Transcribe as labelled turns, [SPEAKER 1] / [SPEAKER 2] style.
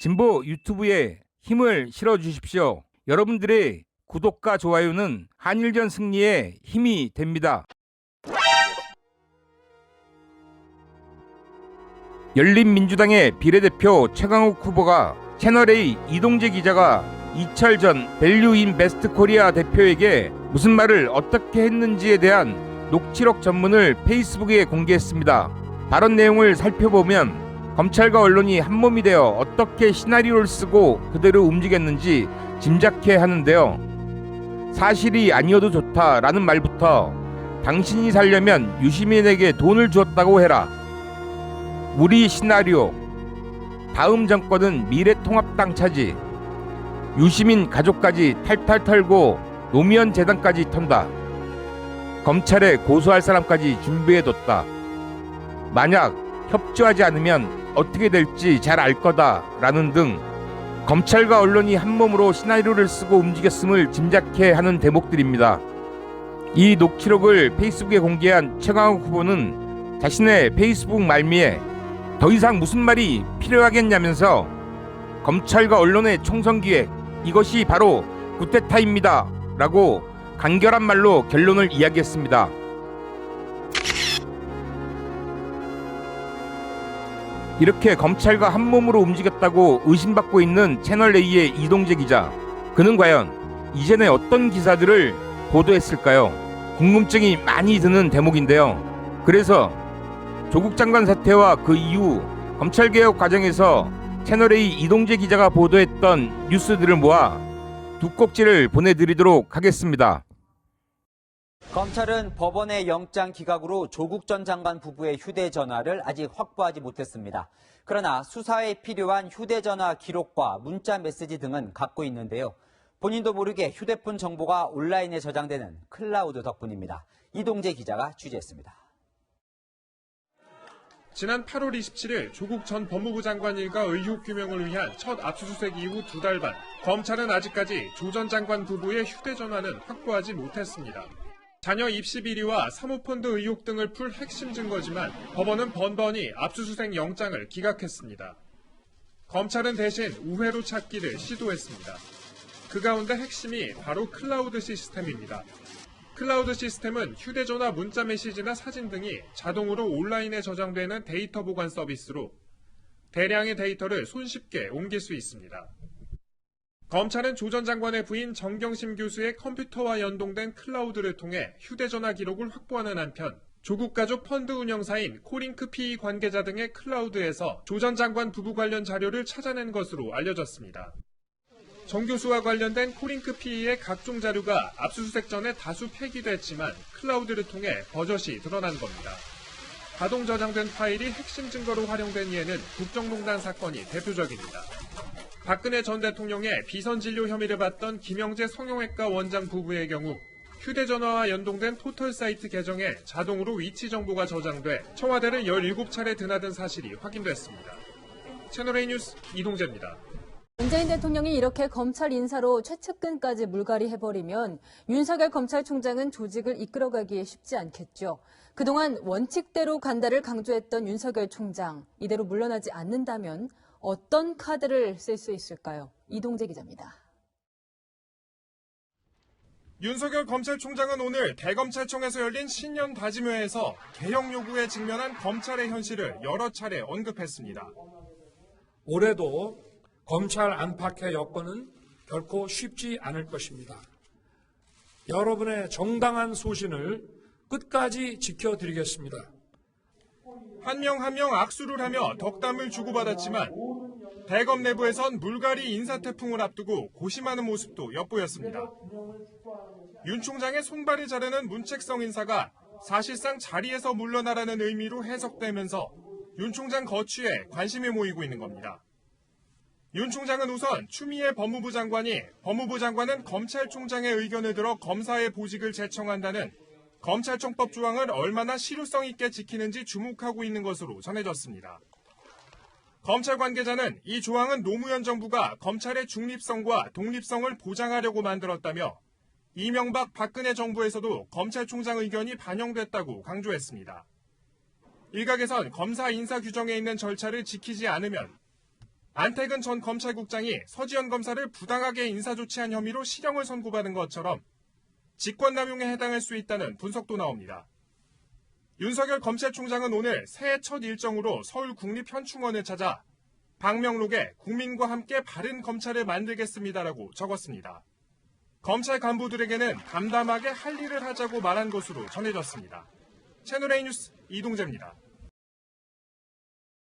[SPEAKER 1] 진보 유튜브에 힘을 실어 주십시오. 여러분들의 구독과 좋아요는 한일전 승리에 힘이 됩니다. 열린민주당의 비례대표 최강욱 후보가 채널A 이동재 기자가 이철 전 밸류인 베스트 코리아 대표에게 무슨 말을 어떻게 했는지에 대한 녹취록 전문을 페이스북에 공개했습니다. 발언 내용을 살펴보면 검찰과 언론이 한 몸이 되어 어떻게 시나리오를 쓰고 그대로 움직였는지 짐작해 하는데요. 사실이 아니어도 좋다라는 말부터 당신이 살려면 유시민에게 돈을 주었다고 해라. 우리 시나리오 다음 정권은 미래통합당 차지 유시민 가족까지 탈탈 털고 노무현 재단까지 턴다 검찰에 고소할 사람까지 준비해뒀다 만약 협조하지 않으면 어떻게 될지 잘 알 거다라는 등 검찰과 언론이 한 몸으로 시나리오를 쓰고 움직였음을 짐작해 하는 대목들입니다 이 녹취록을 페이스북에 공개한 최강욱 후보는 자신의 페이스북 말미에 더 이상 무슨 말이 필요하겠냐면서 검찰과 언론의 총선 기획 이것이 바로 구테타입니다. 라고 간결한 말로 결론을 이야기했습니다. 이렇게 검찰과 한 몸으로 움직였다고 의심받고 있는 채널A의 이동재 기자. 그는 과연 이전에 어떤 기사들을 보도했을까요? 궁금증이 많이 드는 대목인데요. 그래서 조국 장관 사태와 그 이후 검찰 개혁 과정에서 채널A 이동재 기자가 보도했던 뉴스들을 모아 두 꼭지를 보내드리도록 하겠습니다.
[SPEAKER 2] 검찰은 법원의 영장 기각으로 조국 전 장관 부부의 휴대전화를 아직 확보하지 못했습니다. 그러나 수사에 필요한 휴대전화 기록과 문자 메시지 등은 갖고 있는데요. 본인도 모르게 휴대폰 정보가 온라인에 저장되는 클라우드 덕분입니다. 이동재 기자가 취재했습니다.
[SPEAKER 3] 지난 8월 27일 조국 전 법무부 장관 일가 의혹 규명을 위한 첫 압수수색 이후 두 달 반, 검찰은 아직까지 조 전 장관 부부의 휴대전화는 확보하지 못했습니다. 자녀 입시 비리와 사모펀드 의혹 등을 풀 핵심 증거지만 법원은 번번이 압수수색 영장을 기각했습니다. 검찰은 대신 우회로 찾기를 시도했습니다. 그 가운데 핵심이 바로 클라우드 시스템입니다. 클라우드 시스템은 휴대전화 문자 메시지나 사진 등이 자동으로 온라인에 저장되는 데이터 보관 서비스로 대량의 데이터를 손쉽게 옮길 수 있습니다. 검찰은 조 전 장관의 부인 정경심 교수의 컴퓨터와 연동된 클라우드를 통해 휴대전화 기록을 확보하는 한편 조국 가족 펀드 운영사인 코링크 PE 관계자 등의 클라우드에서 조 전 장관 부부 관련 자료를 찾아낸 것으로 알려졌습니다. 정 교수와 관련된 코링크 PE의 각종 자료가 압수수색 전에 다수 폐기됐지만 클라우드를 통해 버젓이 드러난 겁니다. 자동 저장된 파일이 핵심 증거로 활용된 예는 국정농단 사건이 대표적입니다. 박근혜 전 대통령의 비선 진료 혐의를 받던 김영재 성형외과 원장 부부의 경우 휴대전화와 연동된 포털 사이트 계정에 자동으로 위치 정보가 저장돼 청와대를 17차례 드나든 사실이 확인됐습니다. 채널A 뉴스 이동재입니다.
[SPEAKER 4] 문재인 대통령이 이렇게 검찰 인사로 최측근까지 물갈이 해버리면 윤석열 검찰총장은 조직을 이끌어가기에 쉽지 않겠죠. 그동안 원칙대로 간다를 강조했던 윤석열 총장, 이대로 물러나지 않는다면 어떤 카드를 쓸 수 있을까요? 이동재 기자입니다.
[SPEAKER 3] 윤석열 검찰총장은 오늘 대검찰청에서 열린 신년 다짐회에서 개혁 요구에 직면한 검찰의 현실을 여러 차례 언급했습니다.
[SPEAKER 5] 올해도 검찰 안팎의 여건은 결코 쉽지 않을 것입니다. 여러분의 정당한 소신을 끝까지 지켜드리겠습니다.
[SPEAKER 3] 한 명 한명 악수를 하며 덕담을 주고받았지만 대검 내부에선 물갈이 인사태풍을 앞두고 고심하는 모습도 엿보였습니다. 윤 총장의 손발을 자르는 문책성 인사가 사실상 자리에서 물러나라는 의미로 해석되면서 윤 총장 거취에 관심이 모이고 있는 겁니다. 윤 총장은 우선 추미애 법무부 장관이 법무부 장관은 검찰총장의 의견을 들어 검사의 보직을 제청한다는 검찰청법 조항을 얼마나 실효성 있게 지키는지 주목하고 있는 것으로 전해졌습니다. 검찰 관계자는 이 조항은 노무현 정부가 검찰의 중립성과 독립성을 보장하려고 만들었다며 이명박 박근혜 정부에서도 검찰총장 의견이 반영됐다고 강조했습니다. 일각에선 검사 인사 규정에 있는 절차를 지키지 않으면 안태근 전 검찰국장이 서지현 검사를 부당하게 인사 조치한 혐의로 실형을 선고받은 것처럼 직권남용에 해당할 수 있다는 분석도 나옵니다. 윤석열 검찰총장은 오늘 새해 첫 일정으로 서울 국립현충원을 찾아 방명록에 국민과 함께 바른 검찰을 만들겠습니다라고 적었습니다. 검찰 간부들에게는 담담하게 할 일을 하자고 말한 것으로 전해졌습니다. 채널A 뉴스 이동재입니다.